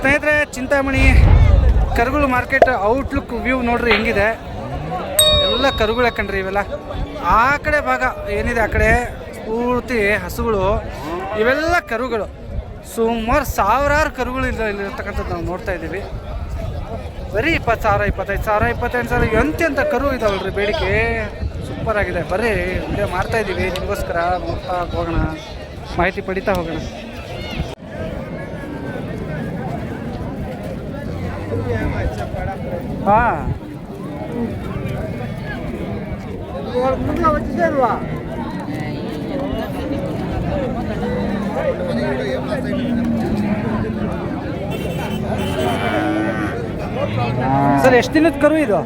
ಸ್ನೇಹಿತರೆ ಚಿಂತಾಮಣಿ ಕರುಗಳು market outlook view ನೋಡ್ರಿ ಹೆಂಗಿದೆ. ಎಲ್ಲ ಕರುಗಳು ಕಣ್ರಿ ಇವೆಲ್ಲ. ಆ ಕಡೆ ಭಾಗ ಏನಿದೆ, ಆ ಕಡೆ ಪೂರ್ತಿ ಹಸುಗಳು, ಇವೆಲ್ಲ ಕರುಗಳು. ಸುಮಾರು ಸಾವಿರಾರು ಕರುಗಳು ಇಲ್ಲ ಇಲ್ಲಿರ್ತಕ್ಕಂಥದ್ದು ನಾವು ನೋಡ್ತಾ ಇದ್ದೀವಿ. ಬರೀ ಇಪ್ಪತ್ತು ಸಾವಿರ ಇಪ್ಪತ್ತೈದು ಸಾವಿರ ಇಪ್ಪತ್ತೈದು ಸಾವಿರ ಎಂತೆಂಥ ಕರು ಇದಾವಲ್ರಿ ಬೇಡಿಕೆ. ಸೂಪರ್ ಆಗಿದೆ. ಬರ್ರಿ ವಿಡಿಯೋ ಮಾಡ್ತಾ ಇದ್ದೀವಿ. ನಿಮಗೋಸ್ಕರ ನೋಡ್ತಾ ಹೋಗೋಣ. ಮಾಹಿತಿ ಪಡಿತಾ ಹೋಗೋಣ. ಹಾಂ. ಸರ್, ಎಷ್ಟು ದಿನದ ಕರು ಇದು?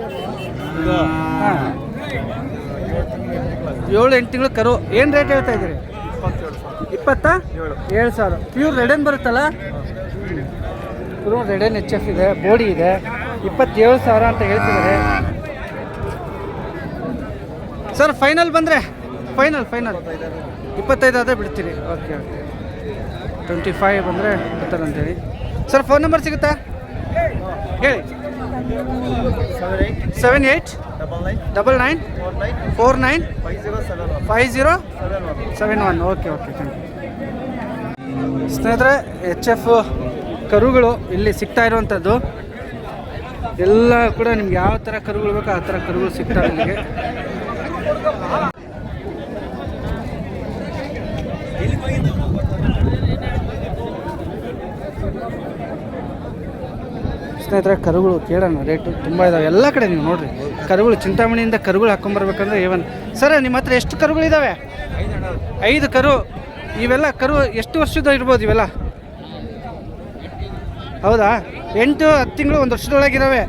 ಏಳು, ಎಂಟು ತಿಂಗಳು ಕರು. ಏನು ರೇಟ್ ಹೇಳ್ತಾ ಇದ್ದೀರಿ? ಇಪ್ಪತ್ತಾ? ಏಳು ಸಾವಿರ. ಪ್ಯೂರ್ ರೆಡನ್ ಬರುತ್ತಲ್ಲ? Pure red Dane H F ಇದೆ, ಬೋಡಿ ಇದೆ. ಇಪ್ಪತ್ತೇಳು ಸಾವಿರ ಅಂತ ಹೇಳ್ತಿದ್ದಾರೆ. ಸರ್ ಫೈನಲ್ ಬಂದರೆ? ಫೈನಲ್ ಫೈನಲ್ ಇಪ್ಪತ್ತೈದು ಆದರೆ ಬಿಡ್ತೀರಿ. ಓಕೆ ಓಕೆ ಟ್ವೆಂಟಿ ಫೈವ್ ಬಂದರೆ ಬರ್ತಾರ ಅಂತೇಳಿ ಸರ್ ಫೋನ್ ನಂಬರ್ ಸಿಗುತ್ತಾ? ಹೇಳಿ. Seven eight double nine four nine five zero seven one okay okay thank you ಸ್ನೇಹಿತರೆ ಎಚ್ ಎಫ್ ಕರುಗಳು ಇಲ್ಲಿ ಸಿಗ್ತಾ ಇರುವಂಥದ್ದು. ಎಲ್ಲ ಕೂಡ ನಿಮ್ಗೆ ಯಾವ ಥರ ಕರುಗಳು ಬೇಕೋ ಆ ಥರ ಕರುಗಳು ಸಿಗ್ತವೆ ನಿಮಗೆ. ಸ್ನೇಹಿತರೆ, ಕರುಗಳು ಕೇಳೋಣ, ರೇಟು ತುಂಬ ಇದಾವೆ. ಎಲ್ಲ ಕಡೆ ನೀವು ನೋಡ್ರಿ. ಕರುಗಳು ಚಿಂತಾಮಣಿಯಿಂದ ಕರುಗಳು ಹಾಕೊಂಬರ್ಬೇಕಂದ್ರೆ ಏವನ್ ಸರ್, ನಿಮ್ಮ ಹತ್ರ ಎಷ್ಟು ಕರುಗಳಿದ್ದಾವೆ ಐದು ಕರು. ಇವೆಲ್ಲ ಕರು ಎಷ್ಟು ವರ್ಷದ ಇರ್ಬೋದು ಇವೆಲ್ಲ? ಹೌದಾ? ಎಂಟು ಹತ್ತು ತಿಂಗಳು ಒಂದು ವರ್ಷದೊಳಗಿರವೆ.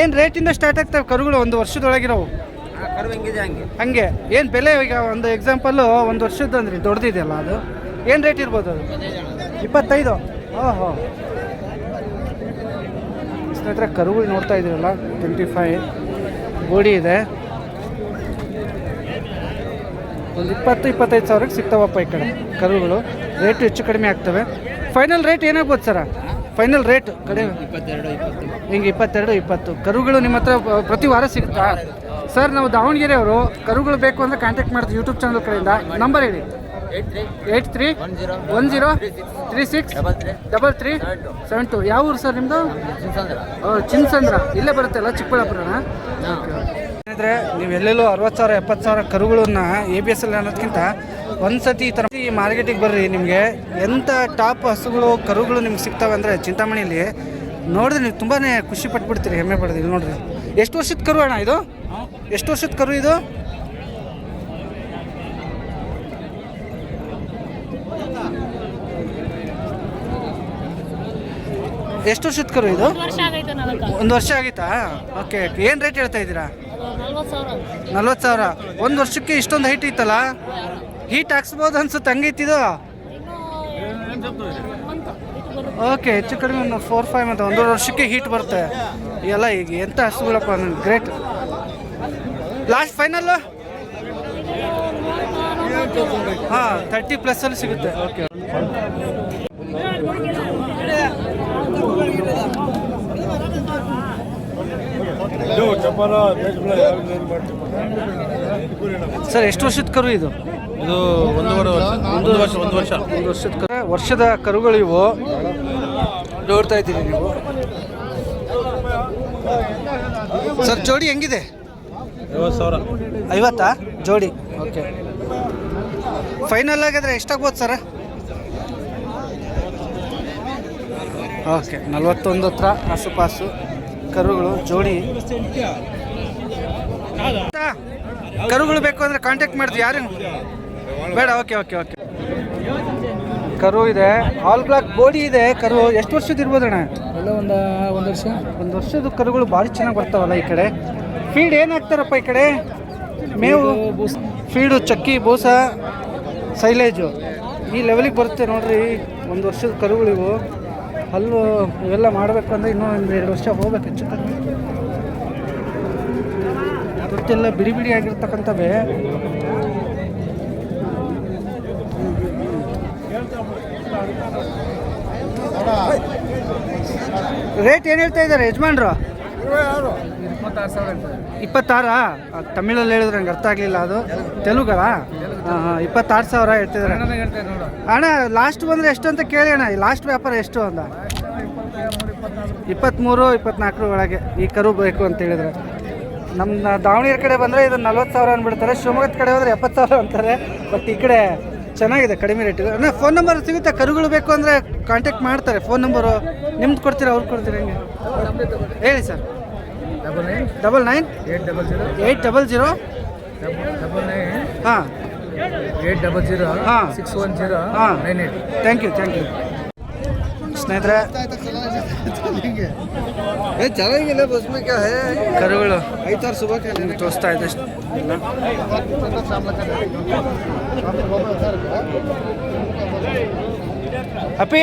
ಏನು ರೇಟಿಂದ ಸ್ಟಾರ್ಟ್ ಆಗ್ತವೆ ಕರುಗಳು ಒಂದು ವರ್ಷದೊಳಗಿರೋವು? ಹಂಗೆ? ಹಂಗೆ. ಏನು ಬೆಲೆ ಈಗ ಒಂದು ಎಕ್ಸಾಂಪಲ್ಲು ಒಂದು ವರ್ಷದ್ದು ಅಂದ್ರೆ ದೊಡ್ಡದಿದೆಯಲ್ಲ ಅದು? ಏನು ರೇಟ್ ಇರ್ಬೋದು ಅದು? ಇಪ್ಪತ್ತೈದು. ಓಹೋ. ಸ್ನೇಹಿತರೆ ಕರುಗಳು ನೋಡ್ತಾ ಇದ್ದೀರಲ್ಲ? ಟ್ವೆಂಟಿ ಫೈವ್ ಗೋಡಿ ಇದೆ. ಒಂದು ಇಪ್ಪತ್ತು ಇಪ್ಪತ್ತೈದು ಸಾವಿರಕ್ಕೆ ಸಿಗ್ತಾವಪ್ಪ ಈ ಕಡೆ ಕರುಗಳು. ರೇಟು ಹೆಚ್ಚು ಕಡಿಮೆ ಆಗ್ತವೆ. ಫೈನಲ್ ರೇಟ್ ಏನಾಗ್ಬೋದು ಸರ ಫೈನಲ್ ರೇಟ್ ಕಡಿಮೆ ಹಿಂಗೆ ಇಪ್ಪತ್ತೆರಡು ಇಪ್ಪತ್ತು? ಕರುಗಳು ನಿಮ್ಮ ಹತ್ರ ಪ್ರತಿ ವಾರ ಸಿಗುತ್ತಾ? ಸರ್ ನಾವು ದಾವಣಗೆರೆ ಅವರು ಕರುಗಳು ಬೇಕು ಅಂತ ಕಾಂಟ್ಯಾಕ್ಟ್ ಮಾಡಿದ್ರು ಯೂಟ್ಯೂಬ್ ಚಾನಲ್ ಕಡೆಯಿಂದ. ನಂಬರ್ ಹೇಳಿ. Eight three. Eight three one zero three six double three. Seven two ಯಾವ ಊರು ಸರ್ ನಿಮ್ಮದು ಚಿನ್ಸಂದ್ರ. ಚಿನ್ಸಂದ್ರ. ಇಲ್ಲೇ ಬರುತ್ತಲ್ಲ ಚಿಕ್ಕಬಳ್ಳಾಪುರನ? ಸ್ನೇಹಿತರೆ ನೀವು ಎಲ್ಲೆಲ್ಲೂ ಅರವತ್ತು ಸಾವಿರ ಎಪ್ಪತ್ತು ಸಾವಿರ ಕರುಗಳನ್ನ ಎ ಬಿ ಎಸ್ ಎಲ್ ಅನ್ನೋದಕ್ಕಿಂತ ಒಂದು ಸತಿ ಈ ಥರ ಮಾರ್ಕೆಟಿಗೆ ಬರ್ರಿ ನಿಮಗೆ ಎಂಥ ಟಾಪ್ ಹಸುಗಳು ಕರುಗಳು ನಿಮ್ಗೆ ಸಿಗ್ತಾವೆ ಅಂದರೆ ಚಿಂತಾಮಣಿಯಲ್ಲಿ ನೋಡಿದ್ರೆ ನೀವು ತುಂಬಾ ಖುಷಿ ಪಟ್ಬಿಡ್ತೀರಿ ಹೆಮ್ಮೆ ಪಡ್ತೀರಿ ನೋಡ್ರಿ. ಎಷ್ಟು ವರ್ಷದ ಕರು ಅಣ್ಣ ಇದು? ಎಷ್ಟು ವರ್ಷದ ಕರು ಇದು? ಎಷ್ಟು ವರ್ಷದ ಕರು ಇದು? ಆಗೈತೆ ಒಂದು ವರ್ಷ ಆಗಿತ್ತಾ ಓಕೆ ಏನು ರೇಟ್ ಹೇಳ್ತಾ ಇದ್ದೀರಾ? ನಲ್ವತ್ತು ಸಾವಿರ. ಒಂದು ವರ್ಷಕ್ಕೆ ಇಷ್ಟೊಂದು ಹೈಟ್ ಇತ್ತಲ್ಲ? ಹೀಟ್ ಹಾಕ್ಸ್ಬೋದು ಅನ್ಸುತ್ತೆ. ಮಂತ್ ಇದು ಓಕೆ ಹೆಚ್ಚು ಕಡಿಮೆ ಒಂದು ಫೋರ್ ಫೈವ್ ಮತ್ತು ಒಂದೂವರೆ ವರ್ಷಕ್ಕೆ ಹೀಟ್ ಬರುತ್ತೆ. ಎಲ್ಲ ಈಗ ಎಂಥ ಹಸುಗಳಪ್ಪ ಗ್ರೇಟ್ ಲಾಸ್ಟ್ ಫೈನಲ್ ಹಾಂ ತರ್ಟಿ ಪ್ಲಸ್ಸಲ್ಲಿ ಸಿಗುತ್ತೆ. ಓಕೆ ಸರ್ ಎಷ್ಟು ವರ್ಷದ ಕರು ಇದು? ಇದು ಒಂದೂವರೆ ವರ್ಷ ಒಂದು ವರ್ಷ ಒಂದು ವರ್ಷ. ಒಂದು ವರ್ಷದ ಕರು ವರ್ಷದ ಕರುಗಳು ಇವು ನೋಡ್ತಾ ಇದ್ದೀರಿ ನೀವು. ಸರ್ ಜೋಡಿ ಹೆಂಗಿದೆ? ಐವತ್ತು ಸಾವಿರ. ಐವತ್ತಾ? ಜೋಡಿ ಓಕೆ. ಫೈನಲ್ ಆಗಿದ್ರೆ ಎಷ್ಟಾಗ್ಬೋದು ಸರ್? ಓಕೆ ನಲ್ವತ್ತೊಂದು ಹತ್ರ ಆಸುಪಾಸು ಕರುಗಳು ಜೋಡಿ. ಕರುಗಳು ಬೇಕು ಅಂದರೆ ಕಾಂಟ್ಯಾಕ್ಟ್ ಮಾಡಿದ್ವಿ ಯಾರು ಬೇಡ ಓಕೆ ಓಕೆ ಓಕೆ ಕರು ಇದೆ. ಆಲ್ ಬ್ಲಾಕ್ ಬೋಡಿ ಇದೆ ಕರು. ಎಷ್ಟು ವರ್ಷದ ಇರ್ಬೋದಣ್ಣ ಎಲ್ಲ ಒಂದು ಒಂದು ವರ್ಷ. ಒಂದು ವರ್ಷದ ಕರುಗಳು ಭಾರಿ ಚೆನ್ನಾಗಿ ಬರ್ತಾವಲ್ಲ ಈ ಕಡೆ. ಫೀಡ್ ಏನು ಹಾಕ್ತಾರಪ್ಪ ಈ ಕಡೆ? ಮೇವು? ಫೀಡು ಚಕ್ಕಿ ಬೂಸ ಸೈಲೇಜು. ಈ ಲೆವೆಲಿಗೆ ಬರುತ್ತೆ ನೋಡ್ರಿ. ಒಂದು ವರ್ಷದ ಕರುಗಳಿವು ಇವು. ಹಲ್ಲು ಇವೆಲ್ಲ ಮಾಡಬೇಕು ಅಂದರೆ ಇನ್ನೂ ಒಂದು ಎರಡು ವರ್ಷ ಹೋಗ್ಬೇಕು ಹೆಚ್ಚು ಕಮ್ಮಿ ಗೊತ್ತೆಲ್ಲ ಬಿಡಿ ಬಿಡಿ ಆಗಿರ್ತಕ್ಕಂಥವೇ. ರೇಟ್ ಏನು ಹೇಳ್ತಾ ಇದ್ದಾರೆ ಯಜಮಾನ್ರು? ಇಪ್ಪತ್ತಾರು ಸಾವಿರ ಇಪ್ಪತ್ತಾರಾ? ಅದ್ ತಮಿಳಲ್ಲಿ ಹೇಳಿದ್ರೆ ನಂಗೆ ಅರ್ಥ ಆಗಲಿಲ್ಲ ಅದು. ತೆಲುಗಲ್ಲ ಹಾಂ ಹಾಂ ಇಪ್ಪತ್ತಾರು ಸಾವಿರ ಹೇಳ್ತಿದ್ದಾರೆ. ಅಣ್ಣ ಲಾಸ್ಟ್ ಬಂದರೆ ಎಷ್ಟು ಅಂತ ಕೇಳಿ ಅಣ್ಣ ಲಾಸ್ಟ್ ವ್ಯಾಪಾರ ಎಷ್ಟು ಅಂತ ಇಪ್ಪತ್ತ್ಮೂರು ಇಪ್ಪತ್ನಾಲ್ಕರ ಒಳಗೆ ಈ ಕರು ಬೇಕು ಅಂತ ಹೇಳಿದ್ರೆ. ನಮ್ಮ ದಾವಣಗೆರೆ ಕಡೆ ಬಂದರೆ ಇದು ನಲ್ವತ್ತು ಸಾವಿರ ಅಂದ್ಬಿಡ್ತಾರೆ ಶಿವಮೊಗ್ಗದ ಕಡೆ ಹೋದರೆ ಎಪ್ಪತ್ತು ಸಾವಿರ ಅಂತಾರೆ ಬಟ್ ಈ ಕಡೆ ಚೆನ್ನಾಗಿದೆ ಕಡಿಮೆ ರೇಟ್ ಅಣ್ಣ ಫೋನ್ ನಂಬರ್ ಸಿಗುತ್ತೆ ಕರುಗಳು ಬೇಕು ಅಂದರೆ ಕಾಂಟ್ಯಾಕ್ಟ್ ಮಾಡ್ತಾರೆ. ಫೋನ್ ನಂಬರು ನಿಮ್ದು ಕೊಡ್ತೀರಾ ಅವ್ರು ಕೊಡ್ತೀರಾ ಹೆಂಗೆ? ಹೇಳಿ sir double nine double nine eight double zero eight double zero double nine ಹಾಂ. ಏಟ್ ಡಬಲ್ ಜೀರೋ ಹಾಂ. ಸಿಕ್ಸ್ ಒನ್ ಜೀರೋ ಹಾಂ. Nine eight thank you thank you ಸ್ನೇಹಿತರೆ ಚೆನ್ನಾಗಿಲ್ಲ ಬಸ್ ಕ್ಯಾ ಹೇ ಕರುಗಳು. ಸುಬಹ ನಿಮ್ಗೆ ತೋರಿಸ್ತಾ ಇದೆ ಅಷ್ಟು ಇಲ್ಲ. ಅಪ್ಪಿ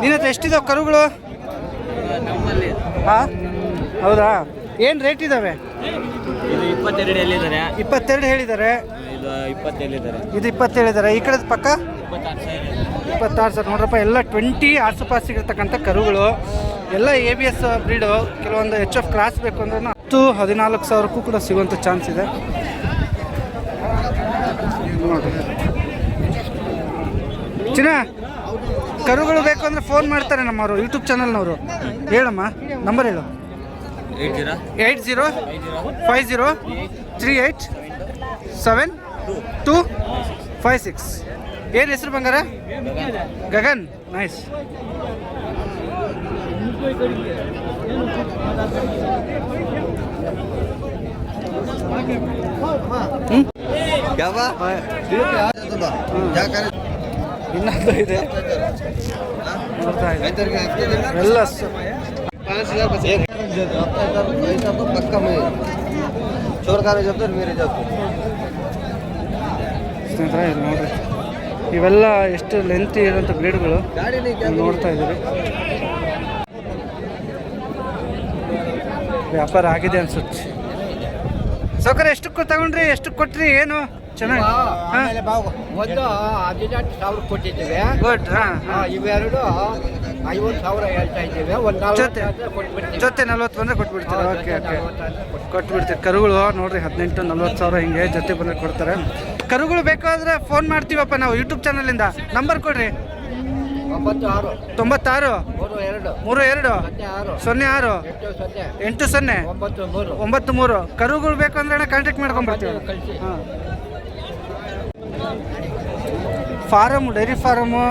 ನಿನ್ನ ಹತ್ರ ಎಷ್ಟಿದಾವೆ ಕರುಗಳು? ಹಾಂ? ಹೌದಾ? ಏನು ರೇಟ್ ಇದ್ದಾವೆ ಇದು ಇಪ್ಪತ್ತೆರಡು ಹೇಳಿದ್ದಾರೆ. ಇದು ಇಪ್ಪತ್ತು ಎಲ್ಲಿದ್ದಾರೆ ಇದು ಈ ಕಡೆ ಪಕ್ಕ? ಇಪ್ಪತ್ತಾರು ಸರ್ ನೋಡ್ರಪ್ಪ ಎಲ್ಲ ಟ್ವೆಂಟಿ ಆಸುಪಾಸಿಗಿರ್ತಕ್ಕಂಥ ಕರುಗಳು. ಎಲ್ಲ ಎ ಬಿ ಎಸ್ ಬ್ರೀಡು ಕೆಲವೊಂದು ಎಚ್ ಎಫ್ ಕ್ರಾಸ್ ಬೇಕು ಅಂದ್ರೆ ಹತ್ತು ಹದಿನಾಲ್ಕು ಸಾವಿರಕ್ಕೂ ಕೂಡ ಸಿಗುವಂಥ ಚಾನ್ಸ್ ಇದೆ. ಚಿನ್ನ ಕರುಗಳು ಬೇಕು ಅಂದರೆ ಫೋನ್ ಮಾಡ್ತಾರೆ ನಮ್ಮವರು ಯೂಟ್ಯೂಬ್ ಚಾನಲ್ನವರು ಹೇಳಮ್ಮ ನಂಬರ್ ಹೇಳು. Eight zero. Eight zero five zero three eight seven two five six. ಏನು ಹೆಸರು ಬಂಗಾರ? ಗಗನ್. ನೈಸ್ ಯಾವ ಇನ್ನೊಂದು ಇದೆ. ಎಲ್ಲ ಕಾಲೇಜ್ ಜೊತೆ ಜೊತೆ ಇದು ನೋಡ್ರಿ. ಇವೆಲ್ಲ ಎಷ್ಟು ಲೆಂತ್ ಇರುವಂತ ಬ್ಲೇಡ್ಗಳು ನೋಡ್ತಾ ಇದ್ದೀರಿ ವ್ಯಾಪಾರ ಆಗಿದೆ ಅನ್ಸುತ್ತೆ. ಸೌಕರ್ಯ ಎಷ್ಟು ತಗೊಂಡ್ರಿ? ಎಷ್ಟು ಕೊಟ್ರಿ? ಏನು? ಚೆನ್ನಾಗಿ. ಒಂದು ಹದಿನೆಂಟು ಸಾವಿರ ಕೊಟ್ಟಿದ್ದೇವೆ. ಗುಡ್ ಹಾಂ. ಇವೆರಡು ಐವತ್ತು ಸಾವಿರ ಹೇಳ್ತಾ ಇದ್ದೇವೆ. ಒಂದು ಜೊತೆ ಜೊತೆ ನಲ್ವತ್ತು ಬಂದರೆ ಕೊಟ್ಬಿಡ್ತೀರಾ? Okay okay. ಕೊಟ್ಬಿಡ್ತೀವಿ. ಕರುಗಳು ನೋಡ್ರಿ ಹದಿನೆಂಟು ನಲ್ವತ್ತು ಸಾವಿರ ಹಿಂಗೆ ಜೊತೆ ಬಂದ್ರೆ ಕೊಡ್ತಾರೆ. ಕರುಗಳು ಬೇಕಾದ್ರೆ ಫೋನ್ ಮಾಡ್ತೀವಪ್ಪ ನಾವು ಯೂಟ್ಯೂಬ್ ಚಾನಲಿಂದ ನಂಬರ್ ಕೊಡ್ರಿ. ತೊಂಬತ್ತಾರು. ಮೂರು ಎರಡು. ಸೊನ್ನೆ ಆರು. ಎಂಟು ಸೊನ್ನೆ. ಒಂಬತ್ತು ಮೂರು. ಕರುಗಳು ಬೇಕು ಅಂದ್ರೆ ಕಾಂಟ್ಯಾಕ್ಟ್ ಮಾಡ್ಕೊಂಡ್ಬರ್ತೀವಿ ಹಾಂ. ಫಾರಮ್ ಡೈರಿ ಫಾರಮು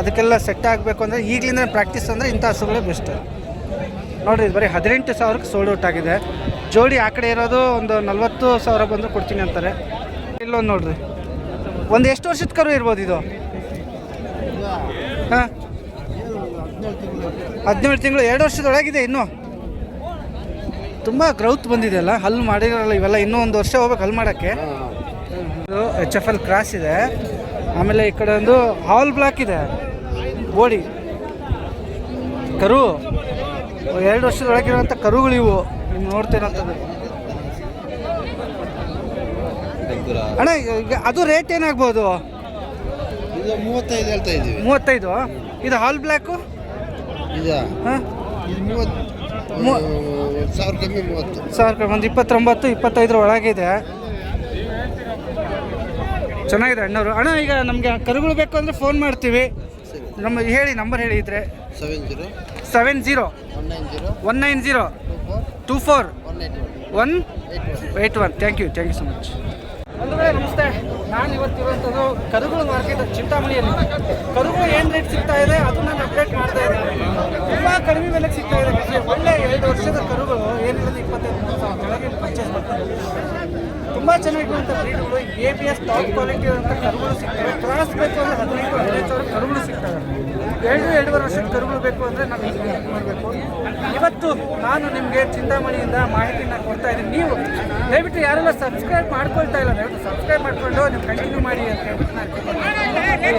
ಅದಕ್ಕೆಲ್ಲ ಸೆಟ್ ಆಗಬೇಕು ಅಂದರೆ ಈಗಲಿಂದ ಪ್ರಾಕ್ಟೀಸ್ ಅಂದರೆ ಇಂಥ ಹಸುಗಳೇ ಬೆಸ್ಟ್ ನೋಡಿರಿ, ಇದು ಬರೀ ಹದಿನೆಂಟು ಸಾವಿರಕ್ಕೆ ಸೋಲ್ಡ್ ಔಟ್ ಆಗಿದೆ. ಜೋಡಿ ಆ ಕಡೆ ಇರೋದು ಒಂದು ನಲ್ವತ್ತು ಸಾವಿರ ಬಂದರೆ ಕೊಡ್ತೀನಿ ಅಂತಾರೆ. ಇಲ್ಲೊಂದು ನೋಡಿರಿ. ಒಂದು ಎಷ್ಟು ವರ್ಷದ ಕರು ಇರ್ಬೋದು ಇದು? ಹಾಂ? ಹದಿನೇಳು ತಿಂಗಳು, ಎರಡು ವರ್ಷದೊಳಗಿದೆ ಇನ್ನೂ. ತುಂಬ ಗ್ರೌತ್ ಬಂದಿದೆ ಅಲ್ಲ, ಹಲ್ಲು ಮಾಡಿರಲ್ಲ ಇವೆಲ್ಲ, ಇನ್ನೂ ಒಂದು ವರ್ಷ ಹೋಗ್ಬೇಕು ಹಲ್ಲು ಮಾಡೋಕ್ಕೆ. ಇದು ಎಚ್ ಎಫ್ ಎಲ್ ಕ್ರಾಸ್ ಇದೆ. ಆಮೇಲೆ ಈ ಕಡೆ ಒಂದು ಹಾಲ್ ಬ್ಲಾಕ್ ಇದೆ. ಬೋಡಿ ಕರು. ಎರಡು ವರ್ಷದೊಳಗಿರುವಂಥ ಕರುಗಳು ಇವು. ನೀವು ನೋಡ್ತೇನಂತದ್ದು ಅಣ್ಣ ಈಗ ಅದು ರೇಟ್ ಏನಾಗ್ಬೋದು? ಇದು ಮೂವತ್ತೈದು ಹೇಳ್ತಾ ಇದ್ದೀವಿ. ಮೂವತ್ತೈದು. ಇದು ಹಾಲ್ ಬ್ಲ್ಯಾಕು ಇದು? ಸಾವಿರ ಕಮ್ಮಿ ಮೂವತ್ತು ಸಾವಿರ ಕಮ್ಮಿ ಒಂದು ಇಪ್ಪತ್ತೊಂಬತ್ತು ಇಪ್ಪತ್ತೈದರ ಒಳಗಿದೆ. ಚೆನ್ನಾಗಿದೆ ಅಣ್ಣವರು. ಅಣ್ಣ ಈಗ ನಮಗೆ ಕರುಗಳು ಬೇಕು ಅಂದರೆ ಫೋನ್ ಮಾಡ್ತೀವಿ. ನಮ್ಮ ಹೇಳಿ ನಂಬರ್ ಹೇಳಿ ಇದ್ರೆ. Seven zero seven zero one nine zero two four one eight one eight eight one thank you thank you so much ನಮಸ್ತೆ. ನಾನು ಇವತ್ತಿರುವಂಥದ್ದು ಕರುಗಳು ಮಾರ್ಕೆಟ್ ಚಿಂತಾಮಣಿಯಲ್ಲಿ. ಕರುಗಳು ಏನು ರೇಟ್ ಸಿಗ್ತಾ ಇದೆ ಅದು ನಾನು ಅಪ್ಡೇಟ್ ಮಾಡ್ತಾ ಇದ್ದೀನಿ. ತುಂಬ ಕಡಿಮೆ ಬೆಲೆ ಸಿಗ್ತಾ ಇದೆ. ಒಳ್ಳೆ ಎರಡು ವರ್ಷದ ಕರುಗಳು ಏನಿರೋದು ಇಪ್ಪತ್ತೈದು ಸಾವಿರ ಮಾಡ್ತಾ ಪರ್ಚೇಸ್ ಮಾಡ್ತಾರೆ ತುಂಬ ಚೆನ್ನಾಗಿರುವಂಥ ಬ್ರೀಡ್ಗಳು A B S top quality ಅಂತ ಕರುಗಳು ಸಿಗ್ತವೆ. ಕ್ರಾಸ್ ಬೇಕು ಹದಿನೈದು ಹದಿನೈದು ಸಾವಿರ ಕರುಗಳು ಸಿಗ್ತವೆ. ಎರಡು, ಎರಡೂವರೆ ವರ್ಷದ ಕರುಗಳು ಬೇಕು ಅಂದರೆ ನಾವು ಮಾಡಬೇಕು. ಇವತ್ತು ನಾನು ನಿಮಗೆ ಚಿಂತಾಮಣಿಯಿಂದ ಮಾಹಿತಿನ ಕೊಡ್ತಾ ಇದ್ದೀನಿ. ನೀವು ದಯವಿಟ್ಟು ಯಾರೆಲ್ಲ ಸಬ್ಸ್ಕ್ರೈಬ್ ಮಾಡ್ಕೊಳ್ತಾ ಇಲ್ಲ, ದಯವಿಟ್ಟು ಸಬ್ಸ್ಕ್ರೈಬ್ ಮಾಡಿಕೊಂಡು ನೀವು ಕಂಟಿನ್ಯೂ ಮಾಡಿ ಅಂತ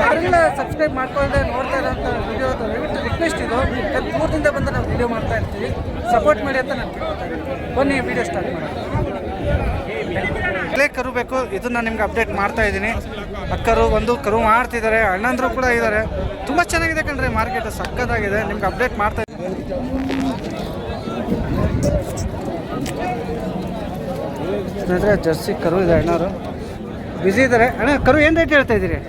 ಯಾರೆಲ್ಲ ಸಬ್ಸ್ಕ್ರೈಬ್ ಮಾಡ್ಕೊಳ್ಳದೆ ನೋಡ್ತಾ ಇರೋಂಥ ವಿಡಿಯೋ ದಯವಿಟ್ಟು ರಿಕ್ವೆಸ್ಟ್ ಇದು. ಮೂರು ದೂರದಿಂದ ಬಂದು ನಾವು ವಿಡಿಯೋ ಮಾಡ್ತಾ ಇರ್ತೀವಿ. ಸಪೋರ್ಟ್ ಮಾಡಿ ಅಂತ ನಾನು ಕೇಳ್ತಾ ಬನ್ನಿ ವಿಡಿಯೋ ಸ್ಟಾರ್ಟ್ ಮಾಡಿ ಪ್ಲೇ ಕರು ಬೇಕು, ಇದನ್ನು ನಿಮ್ಗೆ ಅಪ್ಡೇಟ್ ಮಾಡ್ತಾ ಇದ್ದೀನಿ. ಅಕ್ಕರು ಒಂದು ಕರು ಮಾಡ್ತಿದ್ದಾರೆ, ಅಣ್ಣಂದ್ರು ಕೂಡ ಇದ್ದಾರೆ. ತುಂಬ ಚೆನ್ನಾಗಿದೆ ಕಣ್ರಿ ಮಾರ್ಕೆಟ್ ಸಕ್ಕತ್ತಾಗಿದೆ, ನಿಮ್ಗೆ ಅಪ್ಡೇಟ್ ಮಾಡ್ತಾ ಇದ್ದೀನಿ. ಜರ್ಸಿ ಕರು ಇದೆ ಅಣ್ಣವರು. ಬ್ಯುಸಿ ಇದ್ದಾರೆ. ಅಣ್ಣ, ಕರು ಏನು ರೇಟ್ ಹೇಳ್ತಾ ಇದ್ದೀರಿ?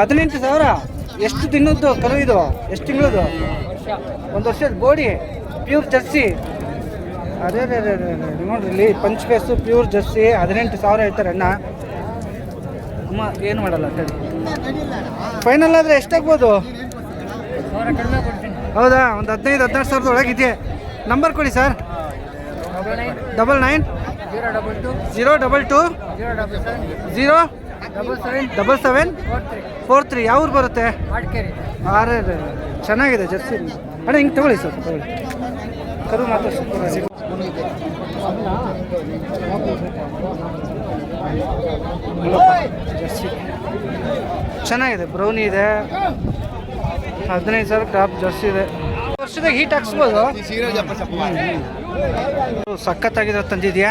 ಹದಿನೆಂಟು ಸಾವಿರ? ಎಷ್ಟು ದಿನದ್ದು ಕರು ಇದು? ಎಷ್ಟು ತಿಂಗಳದು ಒಂದು ವರ್ಷದ ಬೋಡಿ ಪ್ಯೂರ್ ಜರ್ಸಿ. ಅದೇ ಅದೇ ಅದೇ ಅದೇ ಅದೇ. ನೋಡ್ರಿ, ಇಲ್ಲಿ ಪಂಚ್ ಕೇಸು, ಪ್ಯೂರ್ ಜರ್ಸಿ, ಹದಿನೆಂಟು ಸಾವಿರ ಹೇಳ್ತಾರೆ ಅಣ್ಣ. ಅಮ್ಮ, ಏನು ಮಾಡಲ್ಲ ಸರಿ ಫೈನಲ್ ಆದರೆ ಎಷ್ಟಾಗ್ಬೋದು ಹೌದಾ, ಒಂದು ಹದಿನೈದು, ಹದಿನಾರು ಸಾವಿರದ ಒಳಗಿದೆ ನಂಬರ್ ಕೊಡಿ sir. Double nine zero double two zero double seven four three ಯಾವ ಊರು ಬರುತ್ತೆ? ಆರೇ ಚೆನ್ನಾಗಿದೆ ಜರ್ಸಿ. ಅಣ್ಣ, ಹಿಂಗೆ ತಗೊಳ್ಳಿ ಸರ್, ತಗೊಳ್ಳಿ. ಕರು ಮಾತ್ರ ಜರ್ಸಿ ಚೆನ್ನಾಗಿದೆ ಬ್ರೌನಿ ಇದೆ. ಹದಿನೈದು ಸಾವಿರ ಕ್ರಾಪ್ ಜರ್ಸಿ ಇದೆ. ವರ್ಷದಾಗ ಹೀಟ್ ಹಾಕ್ಸ್ಬೋದು? ಸಖತ್ತಾಗಿರೋ ತಂದಿದ್ಯಾ?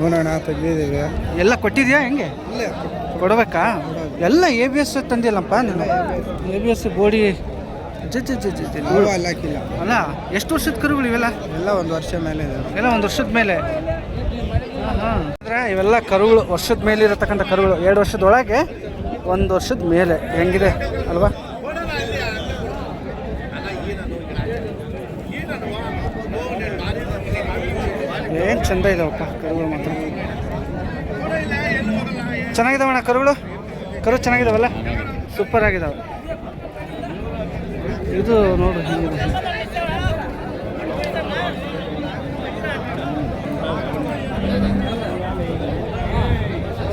ನೋಡೋಣ ತೆಗೆದಿದ್ದೀವಿ ಎಲ್ಲ ಕೊಟ್ಟಿದ್ಯಾ ಹೆಂಗೆ? ಕೊಡ್ಬೇಕಾ? ಎಲ್ಲ ಎ ಬಿ ಎಸ್ ತಂದಿಲ್ಲಪ್ಪ ನೀನು A B S body G G G G G. ಅಲ್ಲಿ ಹಾಕಿಲ್ಲ. ಅಲ್ಲ ಎಷ್ಟು ವರ್ಷದ ಕರುಗಳು ಇವೆಲ್ಲ? ಎಲ್ಲ ಒಂದು ವರ್ಷ ಮೇಲೆ ಇದೆ. ಎಲ್ಲ ಒಂದು ವರ್ಷದ ಮೇಲೆ? ಹಾಂ ಅಂದರೆ ಇವೆಲ್ಲ ಕರುಗಳು ವರ್ಷದ ಮೇಲೆ ಇರತಕ್ಕಂಥ ಕರುಗಳು. ಎರಡು ವರ್ಷದೊಳಗೆ ಒಂದು ವರ್ಷದ ಮೇಲೆ. ಹೆಂಗಿದೆ? ಅಲ್ವಾ? ಏನು ಚಂದ ಇದಾವಪ್ಪ ಕರುಗಳು ಮಾತ್ರ. ಚೆನ್ನಾಗಿದಾವಣ್ಣ ಕರುಗಳು? ಕರು ಚೆನ್ನಾಗಿದಾವಲ್ಲ? ಸೂಪರ್ ಆಗಿದಾವೆ. ಇದು ನೋಡ್ರಿ ಹಿಂಗಿದೆ.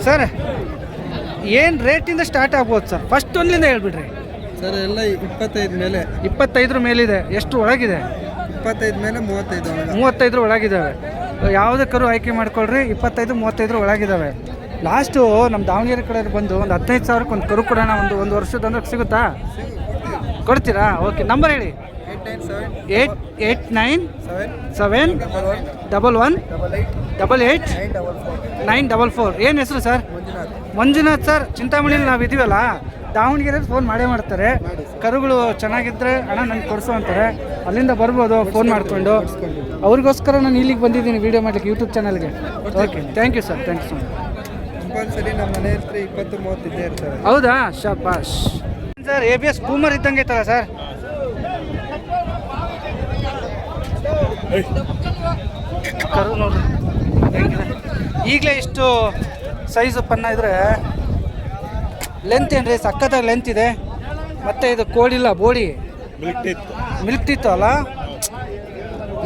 ಸರ್ ಏನು ರೇಟಿಂದ ಸ್ಟಾರ್ಟ್ ಆಗ್ಬೋದು ಸರ್? ಫಸ್ಟ್ ಒಂದಿಂದ ಹೇಳ್ಬಿಡ್ರಿ. ಸರ್ ಎಲ್ಲ ಇಪ್ಪತ್ತೈದು ಮೇಲೆ. ಇಪ್ಪತ್ತೈದರ ಮೇಲಿದೆ. ಎಷ್ಟು ಒಳಗಿದೆ? ಇಪ್ಪತ್ತೈದು ಮೇಲೆ ಮೂವತ್ತೈದು ಮೂವತ್ತೈದರ ಒಳಗಿದ್ದಾವೆ ಯಾವುದೇ ಕರು ಆಯ್ಕೆ ಮಾಡ್ಕೊಳ್ರಿ ಇಪ್ಪತ್ತೈದು ಮೂವತ್ತೈದರ ಒಳಗಿದ್ದಾವೆ ಲಾಸ್ಟು ನಮ್ಮ ದಾವಣಗೆರೆ ಕಡೆ ಬಂದು ಒಂದು ಹದಿನೈದು ಸಾವಿರಕ್ಕೆ ಒಂದು ಕರು ಕೊಡೋಣ ಒಂದು ಒಂದು ವರ್ಷದ ಅಂದ್ರೆ ಸಿಗುತ್ತಾ. ಕೊಡ್ತೀರಾ? ಓಕೆ ನಂಬರ್ ಹೇಳಿ. Eight nine seven eight nine seven seven double one double eight nine double four. ಏನು ಹೆಸರು ಸರ್? ಮಂಜುನಾಥ್. ಸರ್ ಚಿಂತಾಮಣಿಲಿ ನಾವು ಇದೀವಲ್ಲ? ದಾವಣಗೆರೆ ಫೋನ್ ಮಾಡೇ ಮಾಡ್ತಾರೆ. ಕರುಗಳು ಚೆನ್ನಾಗಿದ್ರೆ ಹಣ ನನಗೆ ಕೊಡಿಸು ಅಂತಾರೆ. ಅಲ್ಲಿಂದ ಬರ್ಬೋದು ಫೋನ್ ಮಾಡಿಕೊಂಡು. ಅವ್ರಿಗೋಸ್ಕರ ನಾನು ಇಲ್ಲಿಗೆ ಬಂದಿದ್ದೀನಿ ವೀಡಿಯೋ ಮಾಡ್ಲಿಕ್ಕೆ ಯೂಟ್ಯೂಬ್ ಚಾನಲ್ಗೆ okay. Thank you sir thank you so much compulsory ನಮ್ಮ ಮನೆ ಹತ್ರ ಇಪ್ಪತ್ತು ಇರ್ತಾರೆ. ಹೌದಾ? ಶಾಬಾಷ್. Sir A B S boomer ಇದ್ದಂಗೆ ಐತಲ್ಲ ಸರ್? ಕರು ನೋಡ್ರಿ ಈಗಲೇ ಇಷ್ಟು ಸೈಜು ಪನ್ನ ಇದ್ರೆ ಲೆಂತ್ ಏನ್ರಿ? ಸಖತ್ತಾಗಿ ಲೆಂತ್ ಇದೆ. ಮತ್ತೆ ಇದು ಕೋಡಿಲ್ಲ ಬೋಡಿ. ಮಿಲ್ಕ್ ಇತ್ತು ಅಲ್ಲ?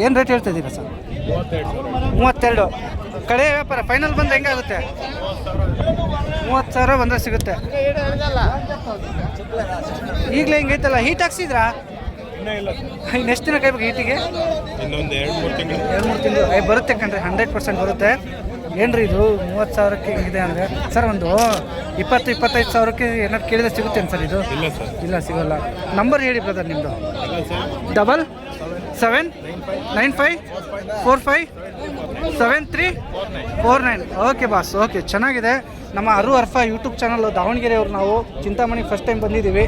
ಏನು ರೇಟ್ ಹೇಳ್ತಿದ್ದೀರಾ ಸರ್? ಮೂವತ್ತೆರಡು. ಕಡೆ ವ್ಯಾಪಾರ ಫೈನಲ್ ಬಂದ್ರೆ ಹೆಂಗಾಗುತ್ತೆ? ಮೂವತ್ತು ಸಾವಿರ ಬಂದರೆ ಸಿಗುತ್ತೆ. ಈಗಲೇ ಹೆಂಗೈತಲ್ಲ ಹೀಟ್ ಹಾಕ್ಸಿದ್ರಾ? ಇನ್ನೆಷ್ಟು ದಿನ ಕೈಬೇಕು ಹೀಟಿಗೆ ಇನ್ನೊಂದು ಎರಡು ಮೂರು ತಿಂಗಳು. ಎರಡು ಮೂರು ತಿಂಗಳು. ಐ ಬರುತ್ತೆ ಕಣ್ರಿ ಹಂಡ್ರೆಡ್ ಪರ್ಸೆಂಟ್ ಬರುತ್ತೆ. ಏನ್ರಿ ಇದು? ಮೂವತ್ತು ಸಾವಿರಕ್ಕೆ ಹಿಂಗಿದೆ ಅಂದರೆ? ಸರ್ ಒಂದು ಇಪ್ಪತ್ತು ಇಪ್ಪತ್ತೈದು ಸಾವಿರಕ್ಕೆ ಏನಾದ್ರು ಕೇಳಿದ್ರೆ ಸಿಗುತ್ತೇನು ಸರ್ ಇದು? ಇಲ್ಲ ಸರ್. ಇಲ್ಲ ಸಿಗೋಲ್ಲ. ನಂಬರ್ ಹೇಳಿ ಬ್ರದರ್ ನಿಮ್ಮದು double seven nine five four five seven three four nine okay boss okay ಚೆನ್ನಾಗಿದೆ. ನಮ್ಮ ಅರು ಅರ್ಫ ಯೂಟ್ಯೂಬ್ ಚಾನಲ್ ದಾವಣಗೆರೆಯವ್ರು ನಾವು. ಚಿಂತಾಮಣಿ ಫಸ್ಟ್ ಟೈಮ್ ಬಂದಿದ್ದೀವಿ.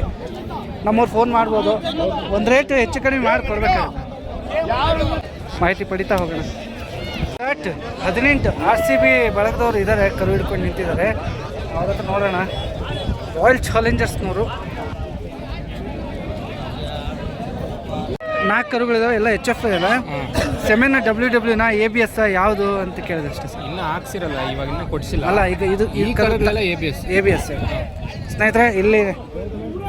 ನಮ್ಮವ್ರು ಫೋನ್ ಮಾಡ್ಬೋದು. ಒಂದು ರೇಟ್ ಹೆಚ್ಚು ಕಡಿಮೆ ಮಾಡಿ ಕೊಡ್ಬೇಕು ಮಾಹಿತಿ ಪಡಿತಾ ಹೋಗೋಣ. ಸಟ್ ಹದಿನೆಂಟು. ಆರ್ ಸಿ ಬಿ ಬಳಗದವ್ರು ಇದ್ದಾರೆ ಕರು ಹಿಡ್ಕೊಂಡು ನಿಂತಿದ್ದಾರೆ. ಅವ್ರ ಹತ್ರ ನೋಡೋಣ. ರಾಯಲ್ ಚಾಲೆಂಜರ್ಸ್ನವರು ನಾಲ್ಕು ಕರುಗಳಿದಾವೆ ಎಲ್ಲ ಎಚ್ ಎಫ್ ಇದೆ ಸೆಮೆನ ಡಬ್ಲ್ಯೂ ಡಬ್ಲ್ಯೂನ ಎ ಬಿ ಎಸ್ ಯಾವುದು ಅಂತ ಕೇಳಿದೆ ಅಷ್ಟೇ ಸರ್. ಇನ್ನೂ ಹಾಕ್ಸಿರಲ್ಲ ಇವಾಗ ಇನ್ನೂ ಕೊಡಿಸಿಲ್ಲ. ಅಲ್ಲ ಈಗ ಇದು ಈ colour A B S A B S ಸ್ನೇಹಿತರೆ ಇಲ್ಲಿ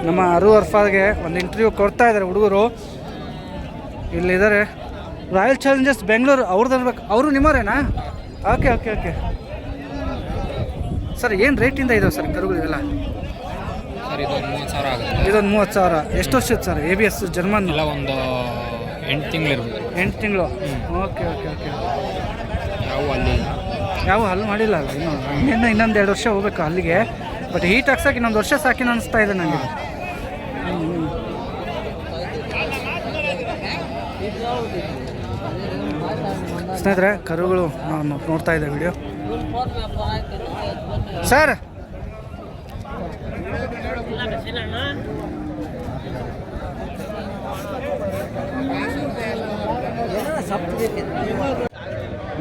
ನಮ್ಮ ಅರು ಅರ್ಫಾಗೆ ಒಂದು ಇಂಟರ್ವ್ಯೂ ಕೊಡ್ತಾ ಇದ್ದಾರೆ ಹುಡುಗರು. ಇಲ್ಲಿದ್ದಾರೆ. ರಾಯಲ್ ಚಾಲೆಂಜರ್ಸ್ ಬೆಂಗಳೂರು ಅವ್ರದ್ದು ಇರ್ಬೇಕು ಅವರು ನಿಮ್ಮವರೇನಾ? ಓಕೆ ಓಕೆ ಓಕೆ ಸರ್ ಏನು ರೇಟಿಂದ ಇದಾವೆ ಸರ್ ಕರುಗಳಿಗೆಲ್ಲ ಸರ್ ಇದು ಒಂದು ಮೂವತ್ತು ಸಾವಿರ ಆಗುತ್ತೆ. ಇದೊಂದು ಮೂವತ್ತು ಸಾವಿರ. ಎಷ್ಟು ವರ್ಷದ sir A B S German ಎಲ್ಲ ಒಂದು ಎಂಟು ತಿಂಗಳು ಇರ್ಬೋದು. ಎಂಟು ತಿಂಗಳು? Okay okay okay. ಯಾವ ಅಲ್ಲಿ ಯಾವ ಅಲ್ಲಿ ಮಾಡಿಲ್ಲ ಅಲ್ಲ ಇನ್ನೊಂದು ಇನ್ನೇನು ಇನ್ನೊಂದು ಎರಡು ವರ್ಷ ಹೋಗ್ಬೇಕು ಅಲ್ಲಿಗೆ. ಬಟ್ ಹೀಟ್ ಹಾಕ್ಸಕ್ಕೆ ಇನ್ನೊಂದು ವರ್ಷ ಸಾಕಿನ ಅನಿಸ್ತಾ ಇದೆ ನನಗೆ ಸ್ನೇಹಿತರೆ ಕರುಗಳು ನಾವು ನೋಡ್ತಾ ಇದ್ದೆ ವಿಡಿಯೋ ಸರ್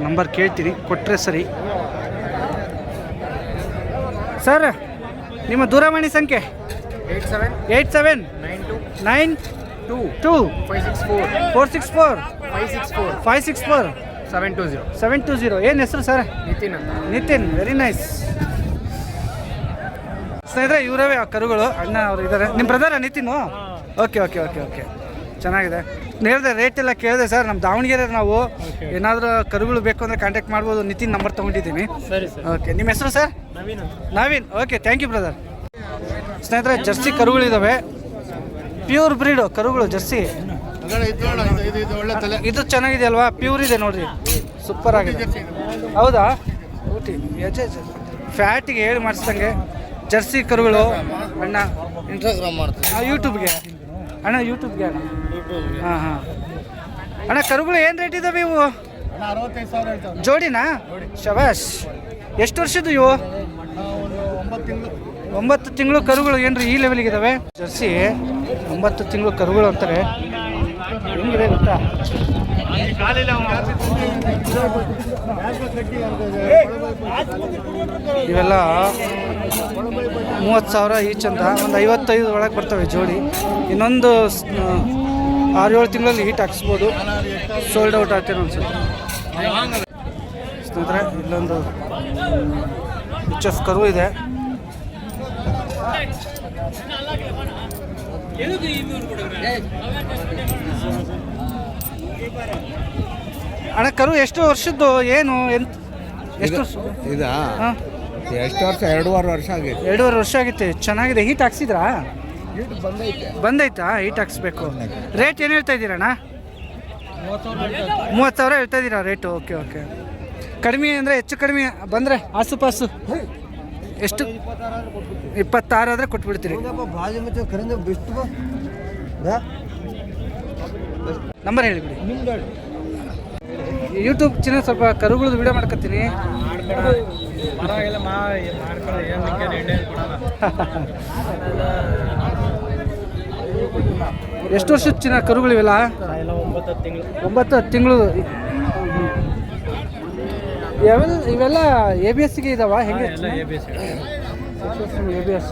ನಂಬರ್ ಕೇಳ್ತೀನಿ ಕೊಟ್ಟರೆ ಸರಿ. ಸರ್ ನಿಮ್ಮ ದೂರವಾಣಿ ಸಂಖ್ಯೆ? Eight seven. Eight seven. Nine two. Nine two. Two. Five six four. Four six four. Five six four. Five six four. Seven two zero seven two zero ಏನು ಹೆಸರು sir Nitin Nitin very nice ಸ್ನೇಹಿತರೆ ಇವರವೇ ಆ ಕರುಗಳು ಅಣ್ಣ ಅವರು ಇದ್ದಾರೆ. ನಿಮ್ಮ ಬ್ರದರ Nitin? Okay okay okay okay ಚೆನ್ನಾಗಿದೆ. ಹೇಳಿದೆ ರೇಟ್ ಎಲ್ಲ ಕೇಳಿದೆ ಸರ್. ನಮ್ಮ ದಾವಣಗೆರೆ ನಾವು ಏನಾದರೂ ಕರುಗಳು ಬೇಕು ಅಂದರೆ ಕಾಂಟ್ಯಾಕ್ಟ್ ಮಾಡ್ಬೋದು. ನಿತಿನ್ ನಂಬರ್ ತೊಗೊಂಡಿದ್ದೀನಿ. ಸರಿ ಸರ್. ಓಕೆ ನಿಮ್ಮ ಹೆಸರು sir? Naveen Naveen. Okay thank you brother ಸ್ನೇಹಿತರೆ ಜರ್ಸಿ ಕರುಗಳಿದ್ದಾವೆ ಪ್ಯೂರ್ ಬ್ರೀಡು ಕರುಗಳು ಜರ್ಸಿ. ಇದು ಚೆನ್ನಾಗಿದೆ ಅಲ್ವಾ? ಪ್ಯೂರ್ ಇದೆ ನೋಡ್ರಿ. ಸೂಪರ್ ಆಗಿದೆ. ಹೌದಾ? ಊಟಿ ಯಜೆ ಫ್ಯಾಟಿಗೆ ಹೇಳಿ ಮಾಡಿಸ್ದಂಗೆ ಜರ್ಸಿ ಕರುಗಳು. ಅಣ್ಣ ಇನ್ಸ್ಟಾಗ್ರಾಮ್ ಮಾಡ್ತೀವಿ ಯೂಟ್ಯೂಬ್ಗೆ ಅಣ್ಣ ಯೂಟ್ಯೂಬ್ಗೆ ಅಣ್ಣ. ಹಾಂ ಹಾಂ. ಅಣ್ಣ ಕರುಗಳು ಏನು ರೇಟ್ ಇದಾವೆ ಇವು? ಜೋಡಿನಾ? ಶಬಾಷ್ ಎಷ್ಟು ವರ್ಷದ್ದು ಇವು? ಒಂಬತ್ತು ತಿಂಗಳು. ಕರುಗಳು ಏನ್ರಿ ಈ ಲೆವೆಲ್ಗೆ ಇದಾವೆ? ಜರ್ಸಿ ಒಂಬತ್ತು ತಿಂಗಳು ಕರುಗಳು ಅಂತಾರೆ. ಹೆಂಗಿದೆ ಗೊತ್ತಾ? ಇವೆಲ್ಲ ಮೂವತ್ತು ಸಾವಿರ ಈಚ್ ಅಂತ ಒಂದು ಐವತ್ತೈದು ಒಳಗೆ ಬರ್ತವೆ ಜೋಡಿ. ಇನ್ನೊಂದು ಆರು ಏಳು ತಿಂಗಳಲ್ಲಿ ಹೀಟ್ ಹಾಕ್ಸ್ಬೋದು. ಸೋಲ್ಡ್ ಔಟ್ ಆಗ್ತೇನೆ ಅನ್ಸುತ್ತೆ. ಸ್ನೇಹಿತರೆ ಇಲ್ಲೊಂದು ಎಫ್ ಕರು ಇದೆ. ಅಣ್ಣ ಕರು ಎಷ್ಟು ವರ್ಷದ್ದು ಏನು ಎಂತ ಎಷ್ಟು ವರ್ಷ? ಇದಾ ಎಷ್ಟು ವರ್ಷ? ಎರಡೂವರೆ ವರ್ಷ ಆಗಿದೆ. ಎರಡೂವರೆ ವರ್ಷ ಆಗಿತ್ತು ಚೆನ್ನಾಗಿದೆ. ಹೀಟ್ ಹಾಕ್ಸಿದ್ರಾ? ಬಂದೈತೆ? ಹೀಟ್ ಹಾಕ್ಸ್ಬೇಕು. ರೇಟ್ ಏನು ಹೇಳ್ತಾ ಇದ್ದೀರಣ್ಣ? ಮೂವತ್ತು ಸಾವಿರ ಹೇಳ್ತಾ ಇದ್ದೀರಾ ರೇಟು ಓಕೆ ಓಕೆ ಕಡಿಮೆ ಅಂದರೆ ಹೆಚ್ಚು ಕಡಿಮೆ ಬಂದರೆ ಆಸುಪಾಸು ಎಷ್ಟು? ಇಪ್ಪತ್ತಾರು ಆದರೆ ಕೊಟ್ಬಿಡ್ತೀರಿ. ನಂಬರ್ ಹೇಳಿಬಿಡಿ ಯೂಟ್ಯೂಬ್ ಚಾನಲ್ ಸ್ವಲ್ಪ ಕರುಗಳದ್ದು ವಿಡಿಯೋ ಮಾಡ್ಕೊತೀನಿ. ಎಷ್ಟು ವರ್ಷದ ಚಿನ್ನ ಕರುಗಳಿವೆಲ್ಲ? ಒಂಬತ್ತು ಹತ್ತು ತಿಂಗಳು. ಇವೆಲ್ಲ ಇವೆಲ್ಲ ಎ ಬಿ ಎಸ್ಗೆ ಇದಾವ? ಹೆಂಗೆ? ಎ ಬಿ ಎಸ್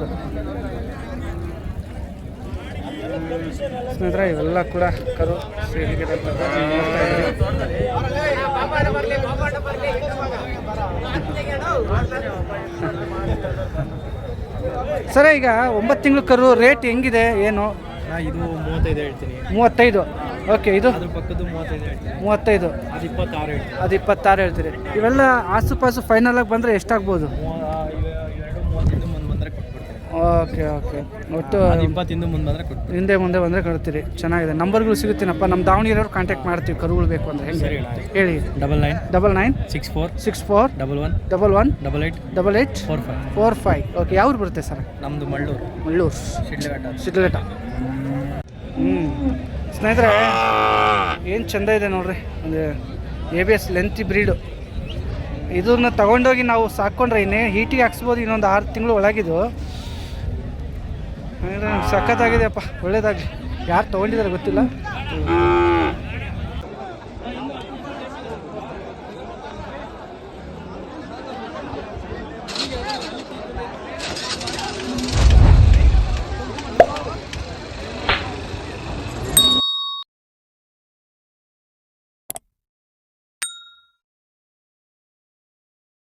ಸ್ನೇಹಿತರೆ ಇವೆಲ್ಲ ಕೂಡ ಕರು ಸರ ಈಗ ಒಂಬತ್ತು ತಿಂಗಳು ಕರು ರೇಟ್ ಹೆಂಗಿದೆ ಏನು? ಇದು ಮೂವತ್ತೈದು ಹೇಳ್ತೀನಿ. ಮೂವತ್ತೈದು? ಓಕೆ ಇದು ಅದ್ರ ಪಕ್ಕದ್ದು ಮೂವತ್ತೈದು ಹೇಳ್ತೀನಿ. ಮೂವತ್ತೈದು. ಅದು ಇಪ್ಪತ್ತಾರು ಹೇಳ್ತೀನಿ. ಅದು ಇಪ್ಪತ್ತಾರು ಹೇಳ್ತೀರಿ. ಇವೆಲ್ಲ ಆಸುಪಾಸು ಫೈನಲ್ ಆಗಿ ಬಂದರೆ ಎಷ್ಟಾಗ್ಬೋದು ಎರಡು ಮೂವತ್ತಿಂದ ಮುಂದೆ ಬಂದರೆ ಕೊಟ್ಬಿಡ್ತೀನಿ ಓಕೆ ಓಕೆ. ಒಟ್ಟು ಇಪ್ಪತ್ತಿಂದ ಮುಂದೆ ಬಂದರೆ ಕೊಡ್ತೀವಿ. ಹಿಂದೆ ಮುಂದೆ ಬಂದರೆ ಕೊಡ್ತೀರಿ. ಚೆನ್ನಾಗಿದೆ. ನಂಬರ್ಗಳು ಸಿಗುತ್ತೀನಪ್ಪ? ನಮ್ಮ ದಾವಣಗೆರೆಯವ್ರು ಕಾಂಟ್ಯಾಕ್ಟ್ ಮಾಡ್ತೀವಿ. ಕರುಗಳು ಬೇಕು ಅಂದರೆ. ಹೆಂಗೆ. ಹೇಳಿ. Double nine double nine six four six four double one double one double eight double eight four five four five okay ಯಾವ್ದು ಬರುತ್ತೆ ಸರ್? ನಮ್ಮದು ಮಳ್ಳೂರು. ಮಳ್ಳೂರು. ಶಿಡ್ಲಘಟ್ಟ ಶಿಡ್ಲಘಟ್ಟ ಹ್ಞೂ ಸ್ನೇಹಿತರೆ ಏನು ಚಂದ ಇದೆ ನೋಡ್ರಿ. ಒಂದು A B S lengthy breed ಇದನ್ನ ತಗೊಂಡೋಗಿ ನಾವು ಸಾಕೊಂಡ್ರೆ ಇನ್ನೇ ಹೀಟಿಗೆ ಹಾಕ್ಸ್ಬೋದು ಇನ್ನೊಂದು ಆರು ತಿಂಗಳು ಒಳಗಿದು ಸಖತ್ತಾಗಿದೆಯಪ್ಪ ಒಳ್ಳೇದಾಗಲಿ. ಯಾರು ತೊಗೊಂಡಿದ್ದಾರೆ ಗೊತ್ತಿಲ್ಲ.